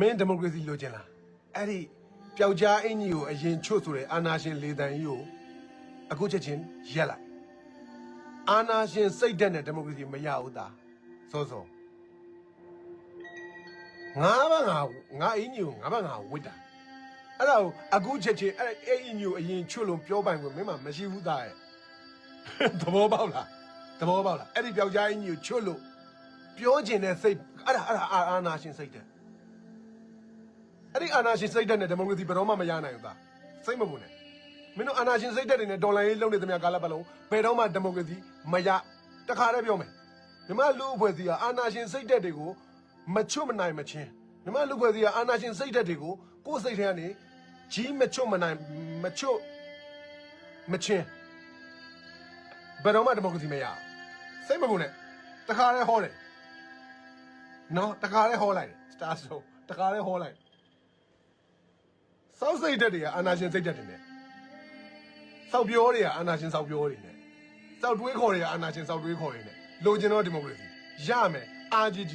မင်းဒီမိုကရေစီလိုချင်လားအဲ့ဒီပျောက်ကြားအင်ကြီးကိုအရင်ချွတ်ဆိုတဲ့အာနာရှင်လေတန်ကြီးကိုအခုချက်ချင်းရက်လိုက်အာနာရှင်စိတ်ဓာတ်နဲ့ဒီမိုကရေစီမရဘူးသားစောစောငါးဘငါငါအင်ကြီးကိုငါးဘငါဝစ်တာအဲ့ဒါကိုအခုချက်ချင်းအဲ့အဲ့အင်ကြီးကိုအရင်ချွတ်လို့ပြောပိုင်ကိုမင်းမမရှိဘူးသားရဲ့သဘောပေါက်လားသဘောပေါက်လားအဲ့ဒီပျောက်ကြားအင်ကြီးကိုချွတ်လို့ပြောကျင်တဲ့စိတ်အဲ့ဒါအဲ့ဒါအာအာနာရှင်စိတ်ဓာတ် အဲ့ဒီအာနာရှင်စိတ်ဓာတ်နဲ့ဒီမိုကရေစီဘယ်တော့မှမရနိုင်ဘူးသားစိတ်မပူနဲ့မင်းတို့အာနာရှင်စိတ်ဓာတ်တွေနဲ့ဒေါ်လာရေးလုံးနေသမျှကာလပတ်လုံးဘယ်တော့မှဒီမိုကရေစီမရတခါတည်းပြောမယ်မြမလူအဖွဲ့အစည်းကအာနာရှင်စိတ်ဓာတ်တွေကိုမချွတ်မနိုင်မချင်းမြမလူအဖွဲ့အစည်းကအာနာရှင်စိတ်ဓာတ်တွေကိုကိုယ်စိတ်ထဲကနေကြီးမချွတ်မနိုင်မချွတ်မချင်းဘယ်တော့မှဒီမိုကရေစီမရစိတ်မပူနဲ့တခါတည်းဟောတယ်နော်တခါတည်းဟောလိုက်တယ်စတာဆိုတခါတည်းဟောလိုက် စောက်စိတ်ဓာတ်တွေကအာနာရှင်စိတ်ဓာတ်တွေနဲ့စောက်ပြောတွေကအာနာရှင်စောက်ပြောတွေနဲ့စောက်တွေးခေါ်တွေကအာနာရှင်စောက်တွေးခေါ်တွေနဲ့လိုချင်တော့ဒီမိုကရေစီရမယ်အာကြီးကြီး